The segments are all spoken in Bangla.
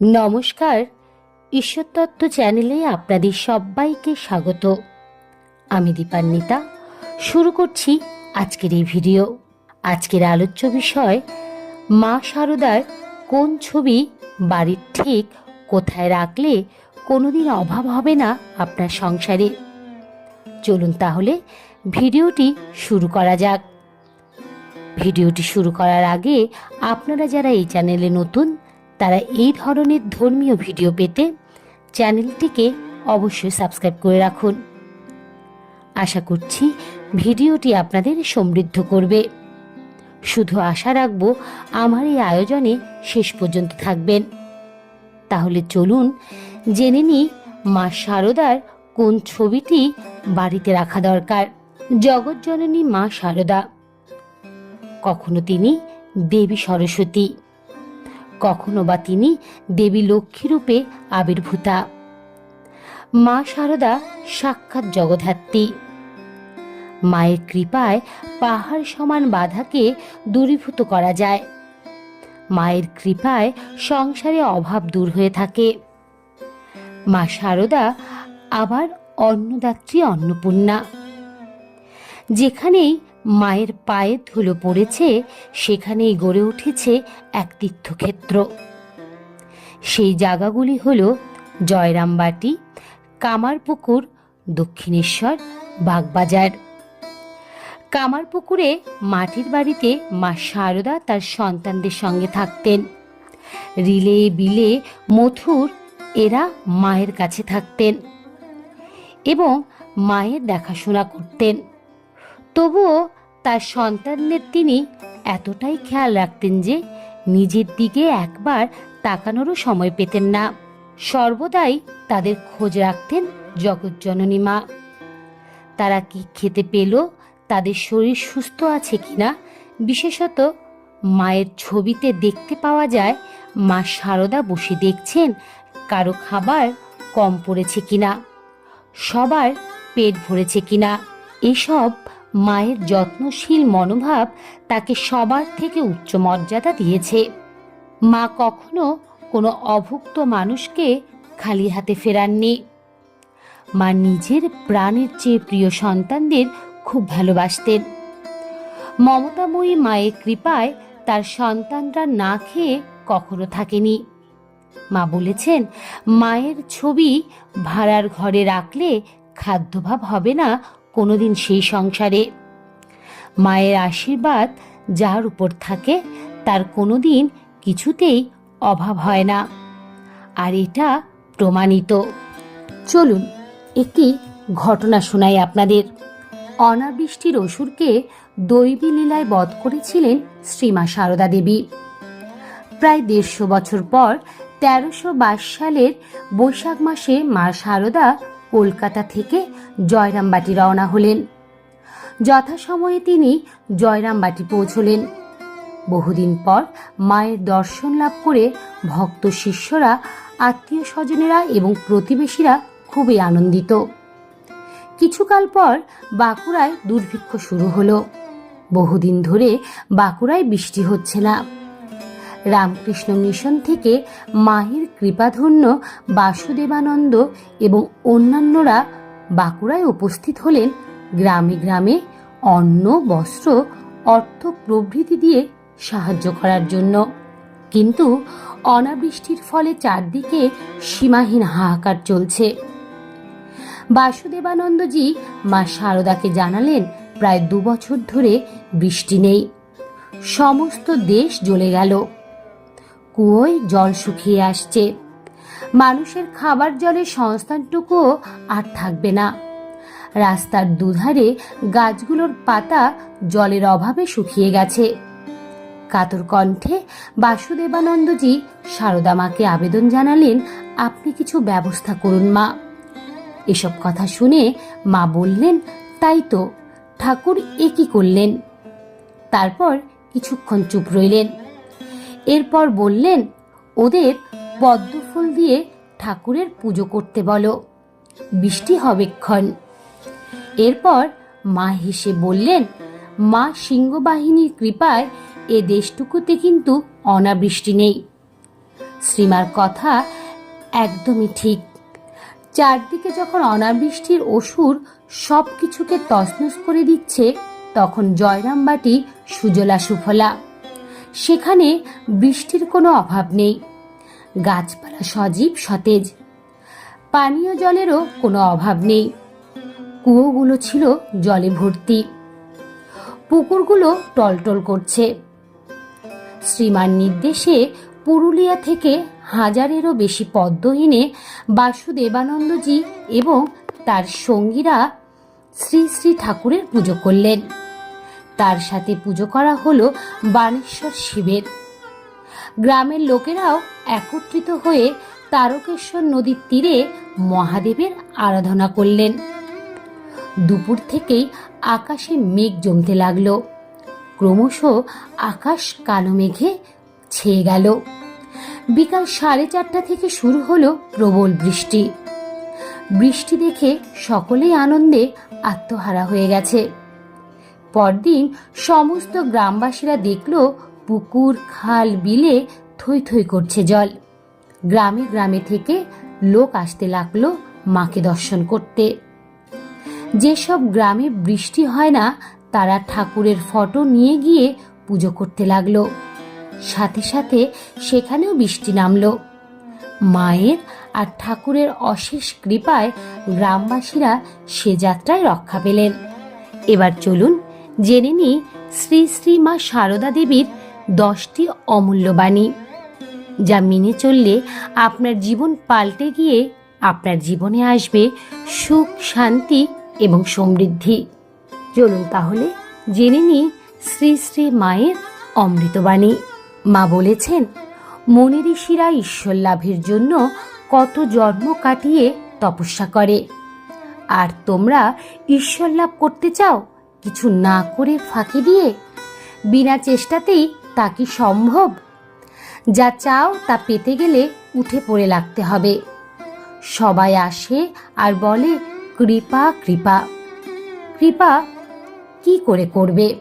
নমস্কার। ঈশ্বরতত্ত্ব চ্যানেলে আপনাদের সবাইকে স্বাগত। আমি দীপান্বিতা। শুরু করছি আজকের এই ভিডিও। আজকের আলোচ্য বিষয়, মা শারদার কোন ছবি বাড়ির ঠিক কোথায় রাখলে কোনোদিন অভাব হবে না আপনার সংসারে? চলুন তাহলে ভিডিওটি শুরু করা যাক। ভিডিওটি শুরু করার আগে আপনারা যারা এই চ্যানেলে নতুন তারা এই ধরনের ধর্মীয় ভিডিও পেতে চ্যানেলটিকে অবশ্যই সাবস্ক্রাইব করে রাখুন। আশা করছি ভিডিওটি আপনাদের সমৃদ্ধ করবে। শুধু আশা রাখব আমার এই আয়োজনে শেষ পর্যন্ত থাকবেন। তাহলে চলুন জেনে নিই মা শারদার কোন ছবিটি বাড়িতে রাখা দরকার। জগৎজননী মা শারদা কখনো তিনি দেবী সরস্বতী। কখনো বা তিনি দেবী লক্ষ্মী রূপে আবির্ভূতা। মা শারদা সাক্ষাৎ জগধাত্রী মায়ের কৃপায় পাহাড় সমান বাধাকে দূরীভূত করা যায়। মায়ের কৃপায় সংসারে অভাব দূর হয়ে থাকে। মা শারদা আবার অন্নদাত্রী অন্নপূর্ণা। যেখানেই মায়ের পায়ে ধুলো পড়েছে, সেখানেই গড়ে উঠেছে এক তীর্থক্ষেত্র। সেই জায়গাগুলি হল জয়রামবাটি, কামারপুকুর, দক্ষিণেশ্বর, বাগবাজার। কামারপুকুরে মাটির বাড়িতে মা শারদা তার সন্তানদের সঙ্গে থাকতেন। রিলে বিলে মথুর এরা মায়ের কাছে থাকতেন এবং মায়ের দেখাশোনা করতেন। তবুও তার সন্তানদের তিনি এতটাই খেয়াল রাখতেন যে নিজের দিকে একবার তাকানোরও সময় পেতেন না। সর্বদাই তাদের খোঁজ রাখতেন জগৎজননী মা। তারা কি খেতে পেল, তাদের শরীর সুস্থ আছে কিনা, বিশেষত মায়ের ছবিতে দেখতে পাওয়া যায়, মা শারদা বসে দেখছেন কারও খাবার কম পড়েছে কিনা, সবার পেট ভরেছে কিনা, এসব মায়ের যত্নশীল মনোভাব তাকে সবার থেকে উচ্চ মর্যাদা দিয়েছে। মা কখনো কোনো অভুক্ত মানুষকে খালি হাতে ফেরাননি। মা নিজের প্রাণের চেয়ে প্রিয় সন্তানদের খুব ভালোবাসতেন। মমতাময়ী মায়ের কৃপায় তার সন্তানরা না খেয়ে কখনো থাকেনি। মা বলেছেন, মায়ের ছবি ভাড়ার ঘরে রাখলে খাদ্যভাব হবে না কোনোদিন সেই সংসারে। মায়ের আশীর্বাদ যার উপর থাকে, তার কোনোদিন কিছুতেই অভাব হয় না। আর এটা প্রমাণিত। চলুন, একটি ঘটনা শোনাই আপনাদের। অনাবৃষ্টির অসুরকে দৈবী লীলায় বধ করেছিলেন শ্রীমা সারদা দেবী। প্রায় দেড়শো বছর পর তেরোশো সালের বৈশাখ মাসে মা শারদা কলকাতা থেকে জয়রামবাটি রওনা হলেন। যথাসময়ে তিনি জয়রামবাটি পৌঁছলেন। বহুদিন পর মায়ের দর্শন লাভ করে ভক্ত শিষ্যরা আত্মীয় স্বজনেরা এবং প্রতিবেশীরা খুবই আনন্দিত। কিছুকাল পর বাঁকুড়ায় দুর্ভিক্ষ শুরু হলো। বহুদিন ধরে বাঁকুড়ায় বৃষ্টি হচ্ছে না। রামকৃষ্ণ মিশন থেকে মাহির কৃপাধন্য বাসুদেবানন্দ এবং অন্যান্যরা বাঁকুড়ায় উপস্থিত হলেন। গ্রামে গ্রামে অন্ন, বস্ত্র, অর্থ প্রভৃতি দিয়ে সাহায্য করার জন্য। কিন্তু অনাবৃষ্টির ফলে চারদিকে সীমাহীন হাহাকার চলছে। বাসুদেবানন্দজি মা শারদাকে জানালেন, প্রায় দু বছর ধরে বৃষ্টি নেই। সমস্ত দেশ জ্বলে গেল। কুয়োয় জল শুকিয়ে আসছে। মানুষের খাবার জলের সংস্থানটুকুও আর থাকবে না। রাস্তার দুধারে গাছগুলোর পাতা জলের অভাবে শুকিয়ে গেছে। কাতর কণ্ঠে বাসুদেবানন্দজি সারদা মাকে আবেদন জানালেন, আপনি কিছু ব্যবস্থা করুন, মা। এসব কথা শুনে মা বললেন, তাই তো, ঠাকুর এ কি করলেন? তারপর কিছুক্ষণ চুপ রইলেন। এরপর বললেন, ওদের পদ্মফুল দিয়ে ঠাকুরের পুজো করতে বলো। বৃষ্টি হবে ক্ষণ। এরপর মা হেসে বললেন, মা সিংহবাহিনীর কৃপায় এ দেশটুকুতে কিন্তু অনাবৃষ্টি নেই। শ্রীমার কথা একদমই ঠিক। চারদিকে যখন অনাবৃষ্টির অসুর সব কিছুকে তছনছ করে দিচ্ছে, তখন জয়রামবাটি সুজলা সুফলা। সেখানে বৃষ্টির কোনো অভাব নেই। গাছপালা সজীব, সতেজ। পানীয় জলেরও কোনো অভাব নেই। কুয়োগুলো ছিল জলে ভর্তি। পুকুরগুলো টলটল করছে। শ্রীমান নির্দেশে পুরুলিয়া থেকে হাজারেরও বেশি পদ্মহীনে বাসুদেবানন্দজি এবং তার সঙ্গীরা শ্রী শ্রী ঠাকুরের পুজো করলেন। তার সাথে পুজো করা হলো বানেশ্বর শিবের। গ্রামের লোকেরাও একত্রিত হয়ে তারকেশ্বর নদীর তীরে মহাদেবের আরাধনা করলেন। দুপুর থেকেই আকাশে মেঘ জমতে লাগল। ক্রমশ আকাশ কালো মেঘে ছেয়ে গেল। বিকাল সাড়ে চারটা থেকে শুরু হলো প্রবল বৃষ্টি। বৃষ্টি দেখে সকলেই আনন্দে আত্মহারা হয়ে গেছে। পরদিন সমস্ত গ্রামবাসীরা দেখল পুকুর, খাল, বিলে থই থই করছে জল। গ্রামে গ্রামে থেকে লোক আসতে লাগল মাকে দর্শন করতে। যেসব গ্রামে বৃষ্টি হয় না, তারা ঠাকুরের ফটো নিয়ে গিয়ে পুজো করতে লাগল। সাথে সাথে সেখানেও বৃষ্টি নামলো। মায়ের আর ঠাকুরের অশেষ কৃপায় গ্রামবাসীরা সে যাত্রায় রক্ষা পেলেন। এবার চলুন জেনে নিই শ্রী শ্রী মা সারদা দেবীর দশটি অমূল্য বাণী, যা মেনে চললে আপনার জীবন পাল্টে গিয়ে আপনার জীবনে আসবে সুখ, শান্তি এবং সমৃদ্ধি। চলুন তাহলে জেনে নিই শ্রী শ্রী মায়ের অমৃতবাণী মা বলেছেন, মনি ঋষিরা ঈশ্বর লাভের জন্য কত জন্ম কাটিয়ে তপস্যা করে। আর তোমরা ঈশ্বর লাভ করতে চাও কিছু না করে ফাঁকি দিয়ে বিনা চেষ্টাতেই তা কি সম্ভব? যা চাও তা পেতে গেলে উঠে পড়ে লাগতে হবে। সবাই আসে আর বলে, কৃপা কৃপা। কৃপা কি করে করবে?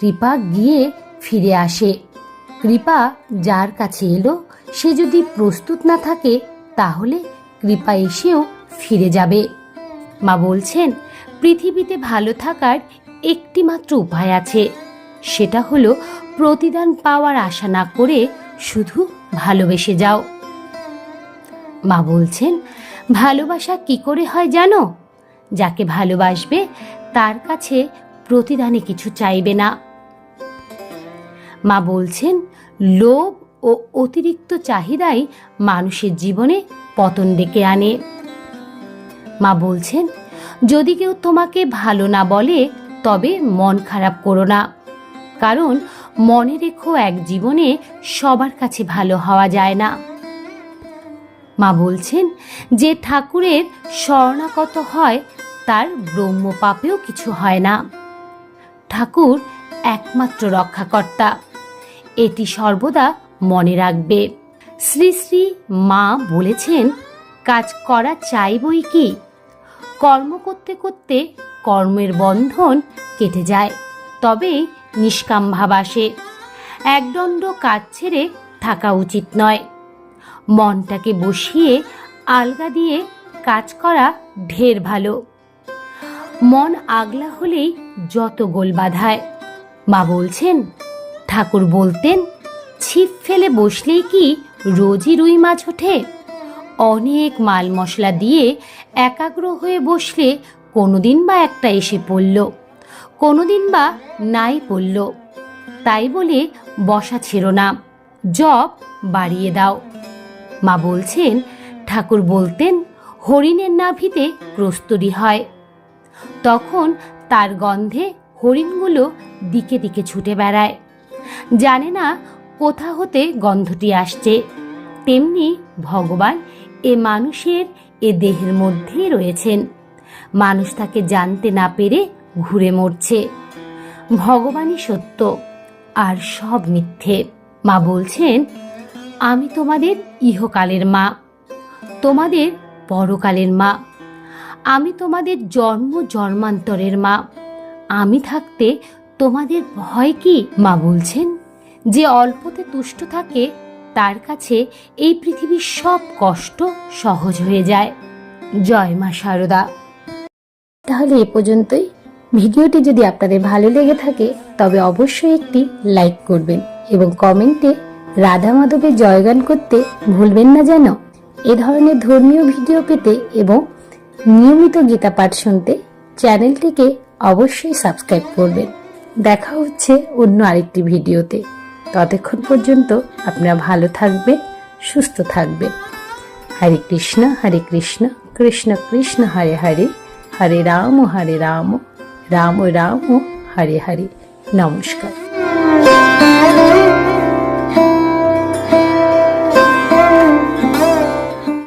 কৃপা গিয়ে ফিরে আসে। কৃপা যার কাছে এলো, সে যদি প্রস্তুত না থাকে, তাহলে কৃপা এসেও ফিরে যাবে। মা বলছেন পৃথিবীতে ভালো থাকার একটি মাত্র উপায় আছে। সেটা হলো প্রতিদান পাওয়ার আশা না করে শুধু ভালোবেসে যাও। মা বলছেন, ভালোবাসা কি করে হয় জানো? যাকে ভালোবাসবে তার কাছে প্রতিদানে কিছু চাইবে না। মা বলছেন, লোভ ও অতিরিক্ত চাহিদাই মানুষের জীবনে পতন ডেকে আনে। মা বলছেন যদি কেউ তোমাকে ভালো না বলে, তবে মন খারাপ করো না। কারণ মনে রেখো এক জীবনে সবার কাছে ভালো হওয়া যায় না। মা বলছেন, যে ঠাকুরের শরণাগত হয়, তার ব্রহ্মপাপেও কিছু হয় না। ঠাকুর একমাত্র রক্ষাকর্তা। এটি সর্বদা মনে রাখবে। শ্রী শ্রী মা বলেছেন, কাজ করা চাইবই কি? কর্ম করতে করতে কর্মের বন্ধন কেটে যায়, তবে নিষ্কাম ভাব আসে। একদণ্ড কাজ ছেড়ে থাকা উচিত নয়। মনটাকে বসিয়ে আলগা দিয়ে কাজ করা ঢের ভালো। মন আগলা হলেই যত গোল বাধায়। মা বলছেন, ঠাকুর বলতেন, ছিপ ফেলে বসলেই কি রোজই রুই মাছ ওঠে? অনেক মাল মশলা দিয়ে একাগ্র হয়ে বসলে কোনোদিন বা একটা এসে পড়ল, কোনোদিন বা নাই পড়ল। তাই বলে বসা ছেড়ো না, জব বাড়িয়ে দাও। মা বলছেন, ঠাকুর বলতেন, হরিণের নাভিতে প্রস্তরী হয়। তখন তার গন্ধে হরিণগুলো দিকে দিকে ছুটে বেড়ায়। জানে না কোথা হতে গন্ধটি আসছে, তেমনি ভগবান এ মানুষের এ দেহের মধ্যেই রয়েছেন। মানুষ তাকে জানতে না পেরে ঘুরে মরছে। ভগবানই সত্য, আর সব মিথ্যে। মা বলছেন, আমি তোমাদের ইহকালের মা, তোমাদের পরকালের মা। আমি তোমাদের জন্ম জন্মান্তরের মা। আমি থাকতে তোমাদের ভয় কি? মা বলছেন, যে অল্পতে তুষ্ট থাকে তার কাছে এই পৃথিবীর সব কষ্ট সহজ হয়ে যায়। জয় মা শারদা তাহলে এ পর্যন্তই। ভিডিওটি যদি আপনাদের ভালো লেগে থাকে, তবে অবশ্যই একটি লাইক করবেন এবং কমেন্টে রাধা মাধবের জয়গান করতে ভুলবেন না যেন। এ ধরনের ধর্মীয় ভিডিও পেতে এবং নিয়মিত গীতা পাঠ শুনতে চ্যানেলটিকে অবশ্যই সাবস্ক্রাইব করবেন। দেখা হচ্ছে অন্য আরেকটি ভিডিওতে। ততক্ষণ পর্যন্ত আপনারা ভালো থাকবে, সুস্থ থাকবে। হরে কৃষ্ণ হরে কৃষ্ণ কৃষ্ণ কৃষ্ণ, হরে হরে হরে রাম হরে রাম রাম রাম হরে হরে। নমস্কার।